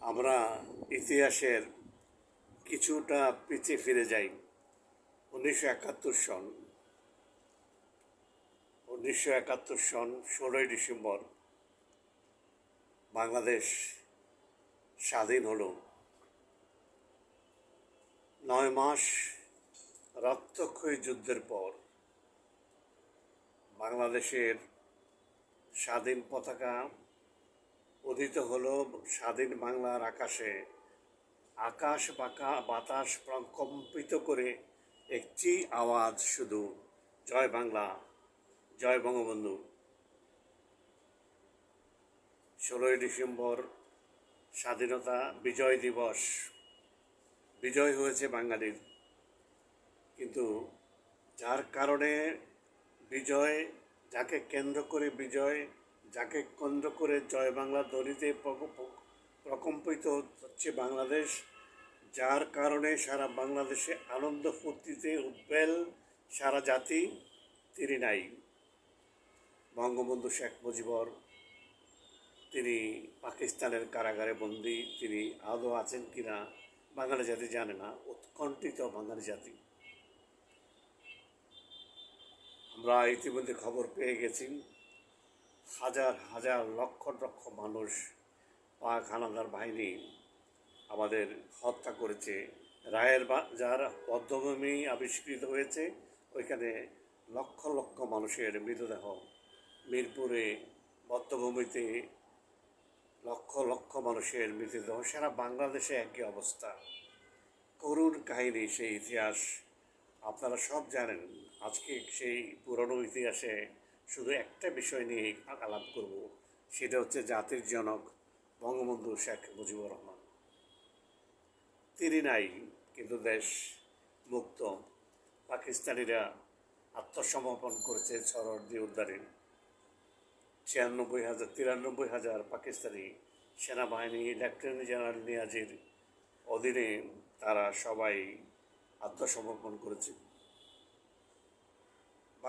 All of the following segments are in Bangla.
আমরা ইতিহাসের কিছুটা পিছিয়ে ফিরে যাই। উনিশশো একাত্তর সন, উনিশশো একাত্তর সন ষোলোই ডিসেম্বর বাংলাদেশ স্বাধীন হলো। নয় মাস রক্তক্ষয়ী যুদ্ধের পর বাংলাদেশের স্বাধীন পতাকা উদিত হলো স্বাধীন বাংলার আকাশে। আকাশ বাঁকা, বাতাস প্রকম্পিত করে একটি আওয়াজ শুধু। জয় বাংলা, জয় বঙ্গবন্ধু। ষোলোই ডিসেম্বর, স্বাধীনতা বিজয় দিবস। বিজয় হয়েছে বাঙালির। কিন্তু যার কারণে বিজয়, যাকে কেন্দ্র করে বিজয় যাকে কেন্দ্র করে জয় বাংলা দলিতে প্রকম্পিত হচ্ছে বাংলাদেশ, যার কারণে সারা বাংলাদেশে আনন্দ ফুর্তিতে উদ্বেল সারা জাতি, তিনি নাই। বঙ্গবন্ধু শেখ মুজিবর, তিনি পাকিস্তানের কারাগারে বন্দী, তিনি আদৌ আছেন কিনা বাঙালি জাতি জানে না, উৎকণ্ঠিত বাঙালি জাতি। আমরা ইতিমধ্যে খবর পেয়ে গেছি। হাজার হাজার, লক্ষ লক্ষ মানুষ পাক হানাদার বাহিনী আমাদের হত্যা করেছে। রায়ের যার পদ্মভূমি আবিষ্কৃত হয়েছে, ওইখানে লক্ষ লক্ষ মানুষের মৃতদেহ মিরপুরে বদ্ধভূমিতে লক্ষ লক্ষ মানুষের মৃতদেহ, সারা বাংলাদেশে একই অবস্থা। করুণ কাহিনী, সেই ইতিহাস আপনারা সব জানেন। আজকে সেই পুরনো ইতিহাসে শুধু একটা বিষয় নিয়ে আলাপ করব, সেটা হচ্ছে জাতির জনক বঙ্গবন্ধু শেখ মুজিবুর রহমান। তিনি নাই, কিন্তু দেশ মুক্ত। পাকিস্তানিরা আত্মসমর্পণ করেছে সরহদ্দি উদ্ধারে। ছিয়ানব্বই হাজার, তিরানব্বই হাজার পাকিস্তানি সেনাবাহিনী লেফটেন্যান্ট জেনারেল নিয়াজির অধীনে তারা সবাই আত্মসমর্পণ করেছে।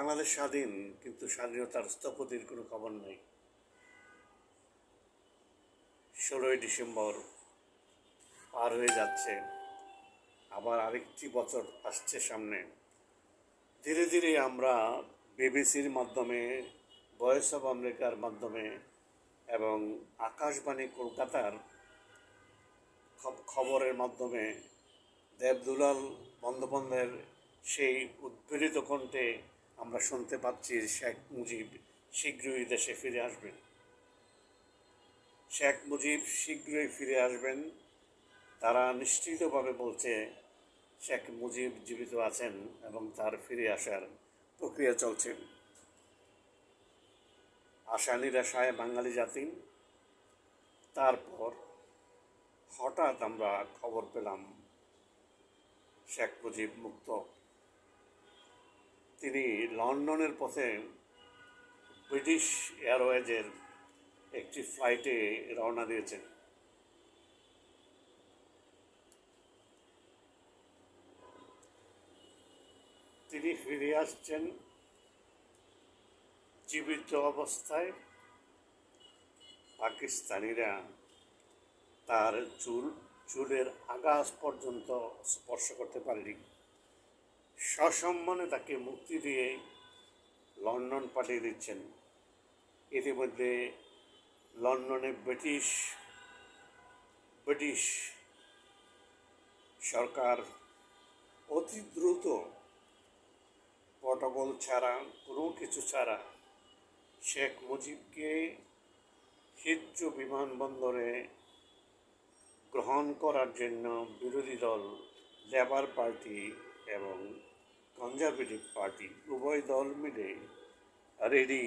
বাংলাদেশ স্বাধীন, কিন্তু স্বাধীনতার স্থপতির কোনো খবর নেই। ষোলোই ডিসেম্বর পার হয়ে যাচ্ছে। আবার আরেকটি বছর আসছে সামনে। ধীরে ধীরে আমরা বিবিসির মাধ্যমে, ভয়েস অফ আমেরিকার মাধ্যমে এবং আকাশবাণী কলকাতার খবরের মাধ্যমে দেবদুলাল বন্দ্যোপাধ্যায়ের সেই উদ্বেলিত কণ্ঠে আমরা শুনতে পাচ্ছি শেখ মুজিব শীঘ্রই দেশে ফিরে আসবেন। শেখ মুজিব শীঘ্রই ফিরে আসবেন। তারা নিশ্চিতভাবে বলছে, শেখ মুজিব জীবিত আছেন এবং তার ফিরে আসার প্রক্রিয়া চলছে। আশা নিরাশায় বাঙালি জাতি। তারপর হঠাৎ আমরা খবর পেলাম, শেখ মুজিব মুক্ত তিনি লন্ডনের পথে ব্রিটিশ এয়ারওয়েজের একটি ফ্লাইটে রওনা দিয়েছেন। তিনি ফিরে আসছেন জীবিত অবস্থায়। পাকিস্তানিরা তার চুল, চুলের আগাজ পর্যন্ত স্পর্শ করতে পারেনি। সসম্মানে তাকে মুক্তি দিয়ে লন্ডন পাঠিয়ে দিচ্ছেন। ইতিমধ্যে লন্ডনে ব্রিটিশ ব্রিটিশ সরকার অতি দ্রুত প্রটোকল ছাড়া, কোনো কিছু ছাড়া শেখ মুজিবকে হিজ্জু বিমানবন্দরে গ্রহণ করার জন্য বিরোধী দল লেবার পার্টি এবং কনজারভেটিভ পার্টি, উভয় দল মিলে রেডি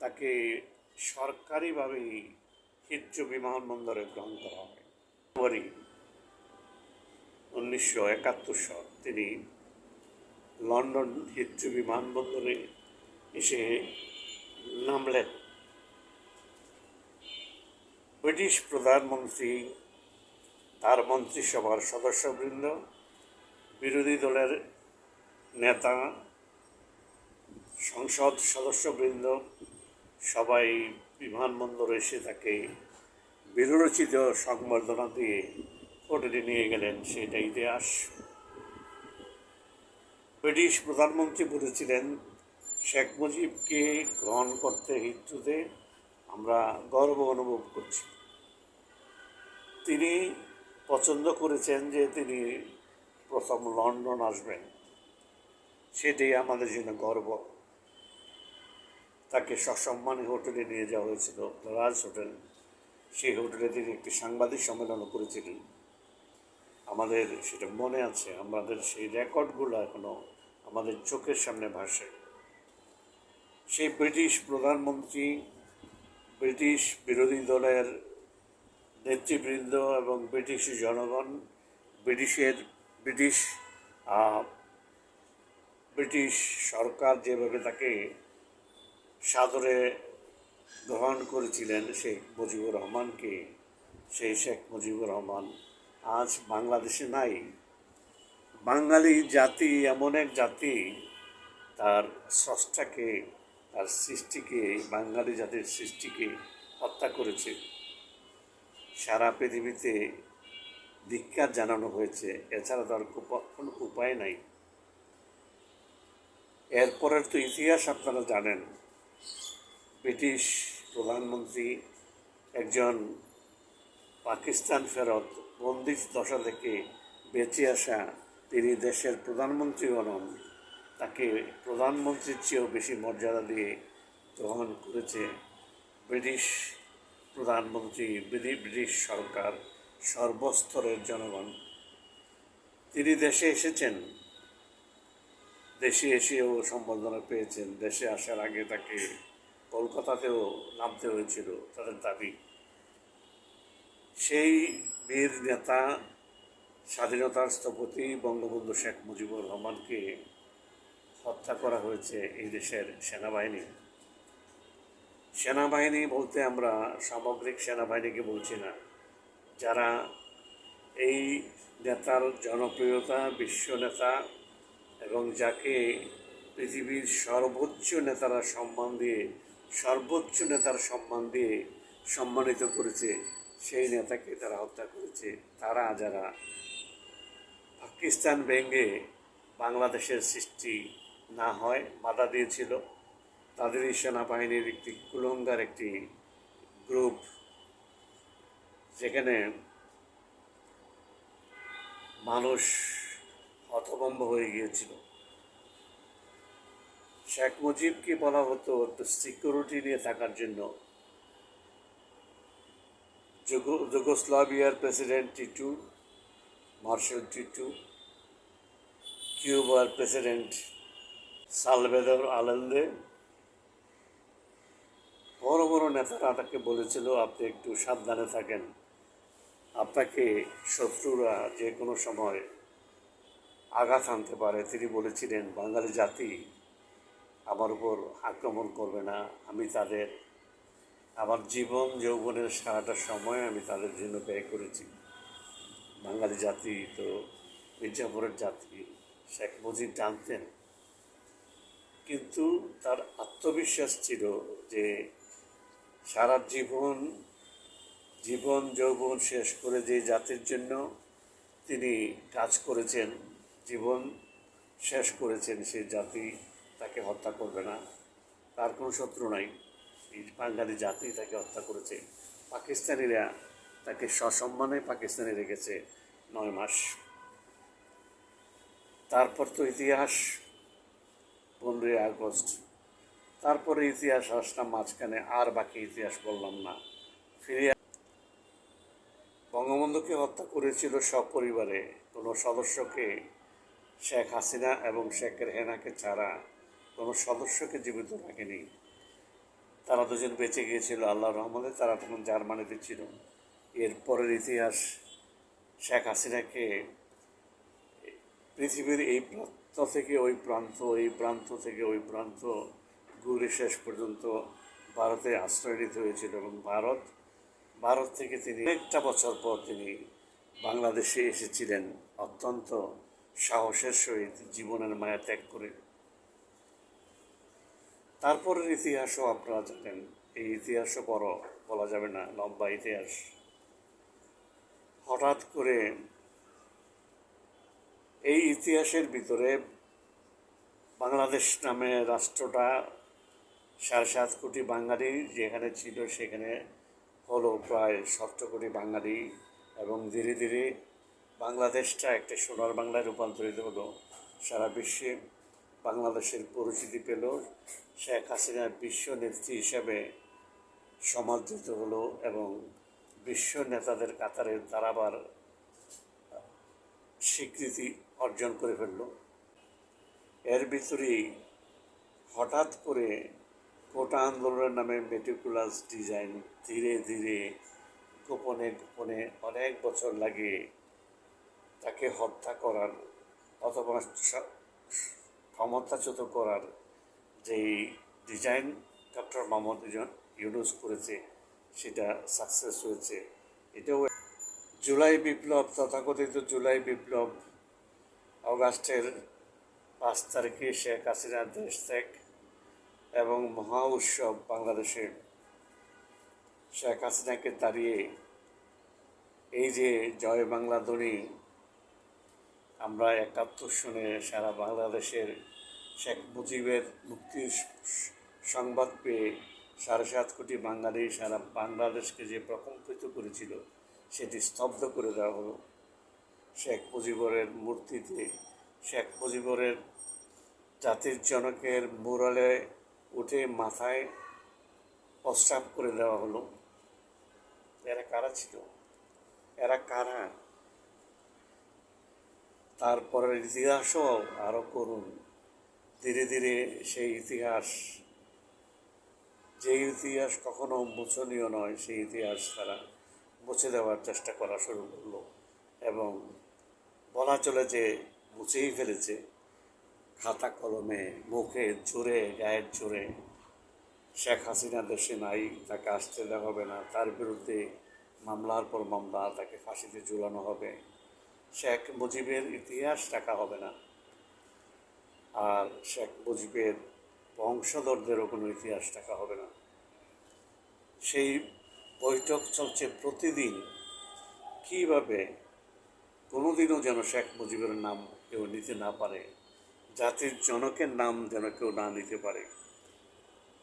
তাকে সরকারিভাবে হিজ্জু বিমানবন্দরে গ্রহণ করা হয়। জানুয়ারি উনিশশো একাত্তর সাল তিনি লন্ডন হিজ্জু বিমানবন্দরে এসে নামলেন। ব্রিটিশ প্রধানমন্ত্রী, তার মন্ত্রিসভার সদস্যবৃন্দ, বিরোধী দলের নেতা, সংসদ সদস্যবৃন্দ, সবাই বিমানবন্দরে এসে তাকে বিরচিত সংবর্ধনা দিয়ে হোটেলে নিয়ে গেলেন সেটা ইতিহাস। ব্রিটিশ প্রধানমন্ত্রী বলেছিলেন, শেখ মুজিবকে গ্রহণ করতে হিন্দুতে আমরা গর্ব অনুভব করছি। তিনি পছন্দ করেছেন যে তিনি প্রথম লন্ডন আসবেন। সেটাই আমাদের জন্য গর্ব। তাকে সসম্মানে হোটেলে নিয়ে যাওয়া হয়েছিল, রাজ হোটেল। সেই হোটেলে তিনি একটি সাংবাদিক সম্মেলনও করেছিলেন। আমাদের সেটা মনে আছে, আমাদের সেই রেকর্ডগুলো এখনও আমাদের চোখের সামনে ভাসে। সেই ব্রিটিশ প্রধানমন্ত্রী, ব্রিটিশ বিরোধী দলের নেতৃবৃন্দ এবং ব্রিটিশ জনগণ, ব্রিটিশের, ব্রিটিশ ব্রিটিশ সরকার যেভাবে তাকে সাদরে গ্রহণ করেছিলেন শেখ মুজিবুর রহমানকে, সেই শেখ মুজিবুর রহমান আজ বাংলাদেশে নাই। বাঙালি জাতি, এমন এক জাতি, তার স্রষ্টাকে, তার সৃষ্টিকে, বাঙালি জাতির সৃষ্টিকে হত্যা করেছে। সারা পৃথিবীতে ধিক্কার জানানো হয়েছে। এছাড়া তার কোনো উপায় নাই। এরপরের তো ইতিহাস আপনারা জানেন। ব্রিটিশ প্রধানমন্ত্রী একজন পাকিস্তান ফেরত বন্দি দশা থেকে বেঁচে আসা তিনি দেশের প্রধানমন্ত্রী হন তাকে প্রধানমন্ত্রীর চেয়েও বেশি মর্যাদা দিয়ে গ্রহণ করেছে ব্রিটিশ প্রধানমন্ত্রী ব্রিটি- ব্রিটিশ সরকার সর্বস্তরের জনগণ। তিনি দেশে এসেছেন দেশে এসেও সম্বর্ধনা পেয়েছেন। দেশে আসার আগে তাকে কলকাতাতেও নামতে হয়েছিল তাদের দাবি। সেই বীর নেতা স্বাধীনতার স্থপতি বঙ্গবন্ধু শেখ মুজিবুর রহমানকে হত্যা করা হয়েছে এই দেশের সেনাবাহিনী। সেনাবাহিনী বলতে আমরা সামগ্রিক সেনাবাহিনীকে বলছি না। যারা এই নেতার জনপ্রিয়তা, বিশ্ব নেতা এবং যাকে পৃথিবীর সর্বোচ্চ নেতারা সম্মান দিয়ে, সর্বোচ্চ নেতার সম্মান দিয়ে সম্মানিত করেছে, সেই নেতাকে তারা হত্যা করেছে। তারা যারা পাকিস্তান ভেঙে বাংলাদেশের সৃষ্টি না হয়, বাধা দিয়েছিল, তাদেরই সেনাবাহিনীর একটি কুলঙ্গার একটি গ্রুপ, যেখানে মানুষ হতভম্ব হয়ে গিয়েছিল। শেখ মুজিবকে বলা হতো সিকিউরিটি নিয়ে থাকার জন্য যুগোস্লাভিয়ার প্রেসিডেন্ট টিটু, মার্শাল টিটু, কিউবার প্রেসিডেন্ট সালভেদর আলন্দে। বড় বড় নেতারা তাকে বলেছিল, আপনি একটু সাবধানে থাকেন। আপনাকে শত্রুরা যে কোনো সময় আঘাত আনতে পারে। তিনি বলেছিলেন, বাঙালি জাতি আমার উপর আক্রমণ করবে না। আমি তাদের, আমার জীবন, যৌবনের সারাটা সময় আমি তাদের জন্য ব্যয় করেছি। বাঙালি জাতি তো মির্জাপুরের জাতি। শেখ মুজিব জানতেন। কিন্তু তার আত্মবিশ্বাস ছিল যে সারা জীবন জীবন, যৌবন শেষ করে যে জাতির জন্য তিনি কাজ করেছেন জীবন শেষ করেছেন সে জাতি তাকে হত্যা করবে না। তার কোনো শত্রু নাই। এই বাঙালি জাতি তাকে হত্যা করেছে। পাকিস্তানিরা তাকে সসম্মানে পাকিস্তানে রেখেছে নয় মাস। তারপর তো ইতিহাস পনেরোই আগস্ট। তারপরে ইতিহাস আসলাম মাঝখানে, আর বাকি ইতিহাস বললাম না। ফিরে বঙ্গবন্ধুকে হত্যা করেছিল সপরিবারে। কোনো সদস্যকে শেখ হাসিনা এবং শেখ রেহেনাকে ছাড়া কোনো সদস্যকে জীবিত রাখেনি। তারা দুজন বেঁচে গিয়েছিল আল্লাহ রহমতে, তারা তখন জার্মানিতে ছিল। এরপরের ইতিহাস, শেখ হাসিনাকে পৃথিবীর এই প্রান্ত থেকে ওই প্রান্ত, এই প্রান্ত থেকে ওই প্রান্ত ঘুরে শেষ পর্যন্ত ভারতে আশ্রয় নিতে হয়েছিল এবং ভারত ভারত থেকে তিনি একটা বছর পর তিনি বাংলাদেশে এসেছিলেন। অত্যন্ত সাহসের সহিত জীবনের মায়া ত্যাগ করে। তারপরের ইতিহাসও আপনারা জানেন, এই ইতিহাসও বড় বলা যাবে না, লম্বা ইতিহাস। হঠাৎ করে এই ইতিহাসের ভিতরে বাংলাদেশ নামে রাষ্ট্রটা সাড়ে সাত কোটি বাঙালি যেখানে ছিল সেখানে হলো প্রায় সতেরো কোটি বাঙালি এবং ধীরে ধীরে বাংলাদেশটা একটা সোনার বাংলায় রূপান্তরিত হলো। সারা বিশ্বে বাংলাদেশের পরিচিতি পেল। শেখ হাসিনা বিশ্ব নেত্রী হিসাবে সমাদৃত হলো এবং বিশ্ব নেতাদের কাতারে দাঁড়াবার স্বীকৃতি অর্জন করে ফেলল। এর ভিতরেই হঠাৎ করে কোটা আন্দোলনের নামে মেটিকুলাস ডিজাইন ধীরে ধীরে গোপনে গোপনে অনেক বছর লাগে তাকে হত্যা করার অথবা ক্ষমতাচ্যুত করার যেই ডিজাইন ডক্টর মোহাম্মদ ইউনুস করেছে, সেটা সাকসেস হয়েছে। এটাও জুলাই বিপ্লব, তথাকথিত জুলাই বিপ্লব, অগাস্টের পাঁচ তারিখে শেখ হাসিনা দেশ ত্যাগ এবং মহা উৎসব বাংলাদেশে। শেখ হাসিনাকে দাঁড়িয়ে এই যে জয় বাংলা ধ্বনি আমরা একাত্তর সনে সারা বাংলাদেশের শেখ মুজিবের মুক্তির সংবাদ পেয়ে সাড়ে সাত কোটি বাঙালি সারা বাংলাদেশকে যে প্রকম্পিত করেছিল, সেটি স্তব্ধ করে দেওয়া হলো। শেখ মুজিবরের মূর্তিতে, শেখ মুজিবরের জাতির জনকের মুরালে উঠে মাথায় প্রস্রাব করে দেওয়া হলো। এরা কারা ছিল? এরা কারা? তারপরের ইতিহাসও আরও করুন। ধীরে ধীরে সেই ইতিহাস, যে ইতিহাস কখনো মোচনীয় নয়, সেই ইতিহাস তারা মুছে দেওয়ার চেষ্টা করা শুরু করল এবং বলা চলে যে মুছেই ফেলেছে। খাতা কলমে, মুখে জোরে গায়ের জোরে শেখ হাসিনা দেশে নাই, তাকে আসতে দেওয়া হবে না, তার বিরুদ্ধে মামলার পর মামলা, তাকে ফাঁসিতে ঝুলানো হবে। শেখ মুজিবের ইতিহাস রাখা হবে না। আর শেখ মুজিবের বংশধরদেরও কোনো ইতিহাস রাখা হবে না। সেই বৈঠক চলছে প্রতিদিন। কীভাবে? কোনোদিনও যেন শেখ মুজিবের নাম কেউ নিতে না পারে। জাতির জনকের নাম যেন কেউ না নিতে পারে।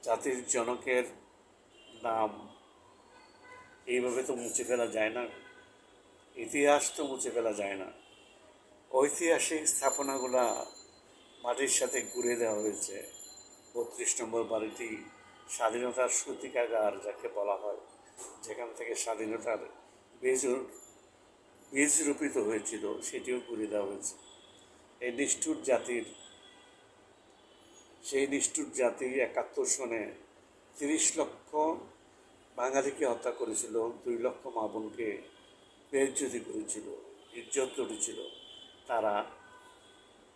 জাতির জনকের নাম এইভাবে তো মুছে ফেলা যায় না। ইতিহাস তো মুছে ফেলা যায় না। ঐতিহাসিক স্থাপনাগুলা মাটির সাথে ঘুরে দেওয়া হয়েছে। বত্রিশ নম্বর বাড়িটি স্বাধীনতার সূতিকাগার যাকে বলা হয়। যেখান থেকে স্বাধীনতার বীজ বীজ রূপিত হয়েছিল, সেটিও ঘুরে দেওয়া হয়েছে। এই নিষ্ঠুর জাতির, সেই নিষ্ঠুর জাতি একাত্তর সনে তিরিশ লক্ষ বাঙালিকে হত্যা করেছিল। দুই লক্ষ মা বোনকে বেজ্জতি করেছিল, ইজ্জত লুটেছিল। তারা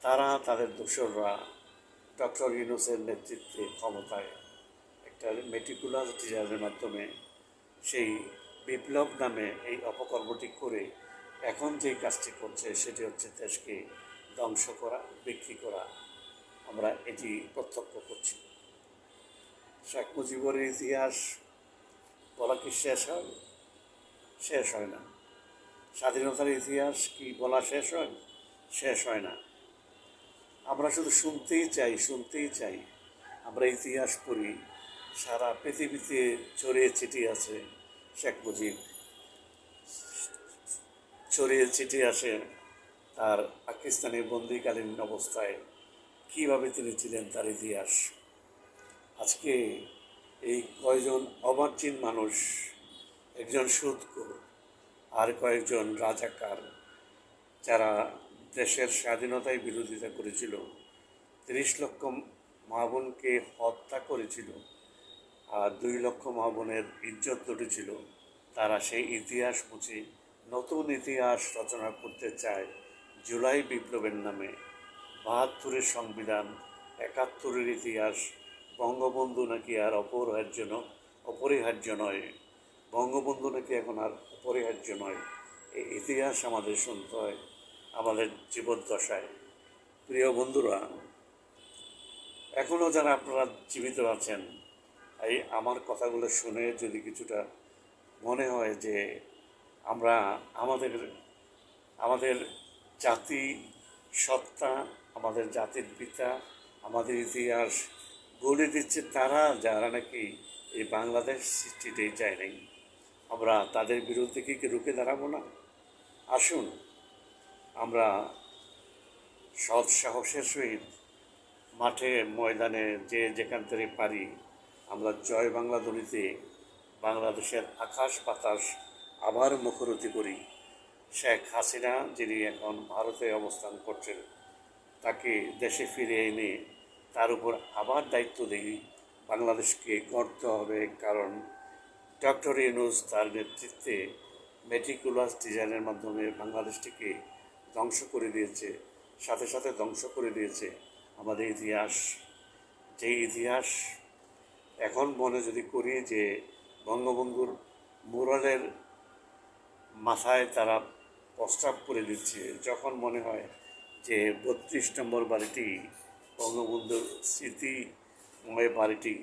তারা তাদের দোসররা ডক্টর ইউনুসের নেতৃত্বে ক্ষমতায় একটা মেটিকুলার ডিজাইনের মাধ্যমে সেই বিপ্লব নামে এই অপকর্মটি করে এখন যে কাজটি করছে, সেটি হচ্ছে দেশকে ধ্বংস করা, বিক্রি করা। আমরা এটি প্রত্যক্ষ করছি। শেখ মুজিবুরের ইতিহাস বলা কি শেষ হয়? শেষ হয় না। স্বাধীনতার ইতিহাস কি বলা শেষ হয়? শেষ হয় না। আমরা শুধু শুনতেই চাই শুনতেই চাই। আমরা ইতিহাস পড়ি, সারা পৃথিবীতে ছড়িয়ে ছিটিয়ে আছে শেখ মুজিব। ছড়িয়ে ছিটিয়ে আসে তার পাকিস্তানি বন্দিকালীন অবস্থায়। কীভাবে তিনি ছিলেন তার ইতিহাস? আজকে এই কয়জন অমার্জিন মানুষ, একজন সুদখোর আর কয়েকজন রাজাকার যারা দেশের স্বাধীনতায় বিরোধিতা করেছিল, তিরিশ লক্ষ মা বোনকে হত্যা করেছিল আর দুই লক্ষ মা বোনের ইজ্জত লুটেছিল, তারা সেই ইতিহাস মুছে নতুন ইতিহাস রচনা করতে চায় জুলাই বিপ্লবের নামে। বাহাত্তরের সংবিধান, একাত্তরের ইতিহাস, বঙ্গবন্ধু নাকি আর অপরিহার্য অপরিহার্য নয়। বঙ্গবন্ধু নাকি এখন আর অপরিহার্য নয় এই ইতিহাস আমাদের শুনতে হয়, আমাদের জীবদ্দশায়। প্রিয় বন্ধুরা এখনও যারা আপনারা জীবিত আছেন, এই আমার কথাগুলো শুনে যদি কিছুটা মনে হয় যে আমরা আমাদের আমাদের জাতি সত্তা, আমাদের জাতির পিতা, আমাদের ইতিহাস গড়ে দিচ্ছে তারা, যারা নাকি এই বাংলাদেশ সৃষ্টিতেই যায় নাই। আমরা তাদের বিরুদ্ধে কি কি রুখে দাঁড়াবো না? আসুন, আমরা সৎ সাহসের সহিত মাঠে, ময়দানে যে যেখান থেকে পারি, আমরা জয় বাংলা ধ্বনিতে বাংলাদেশের আকাশ বাতাস আবার মুখরতি করি। শেখ হাসিনা, যিনি এখন ভারতে অবস্থান করছেন, তাকে দেশে ফিরে এনে তার উপর আবার দায়িত্ব দিই। বাংলাদেশকে গড়তে হবে, কারণ ডক্টর ইউনুস তার নেতৃত্বে মেটিকুলাস ডিজাইনের মাধ্যমে বাংলাদেশটিকে ধ্বংস করে দিয়েছে, সাথে সাথে ধ্বংস করে দিয়েছে আমাদের ইতিহাস। যে ইতিহাস এখন মনে যদি করি যে বঙ্গবন্ধুর মুরালের মাথায় তারা প্রস্তাব করে দিচ্ছে, যখন মনে হয় যে বত্রিশ নম্বর বাড়িটি বঙ্গবন্ধুর স্মৃতিময় বাড়িটি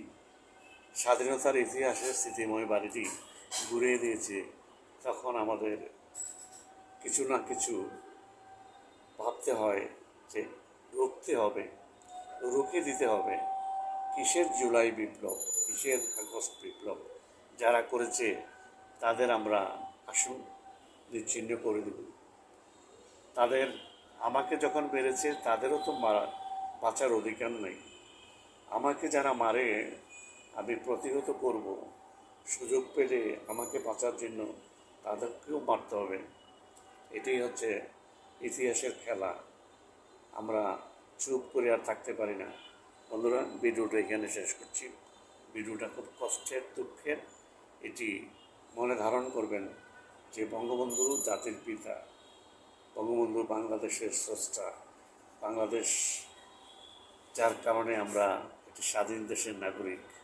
স্বাধীনতার ইতিহাসের স্মৃতিময় বাড়িটি ঘুরিয়ে দিয়েছে, তখন আমাদের কিছু না কিছু ভাবতে হয় যে রুখতে হবে, রুখে দিতে হবে। কিসের জুলাই বিপ্লব, কিসের আগস্ট বিপ্লব যারা করেছে তাদের আমরা আসুন নিচ্ছিন্ন করে দেব। তাদের, আমাকে যখন মেরেছে তাদেরও তো মারা, বাঁচার অধিকার নেই। আমাকে যারা মারে আমি প্রতিহত করব। সুযোগ পেলে আমাকে বাঁচার জন্য তাদেরকেও মারতে হবে। এটাই হচ্ছে ইতিহাসের খেলা। আমরা চুপ করে আর থাকতে পারি না। বন্ধুরা, ভিডিওটা এখানে শেষ করছি। ভিডিওটা খুব কষ্টের, দুঃখের এটি মনে ধারণ করবেন যে বঙ্গবন্ধু জাতির পিতা, বঙ্গবন্ধু বাংলাদেশের স্রষ্টা, বাংলাদেশ, যার কারণে আমরা একটি স্বাধীন দেশের নাগরিক।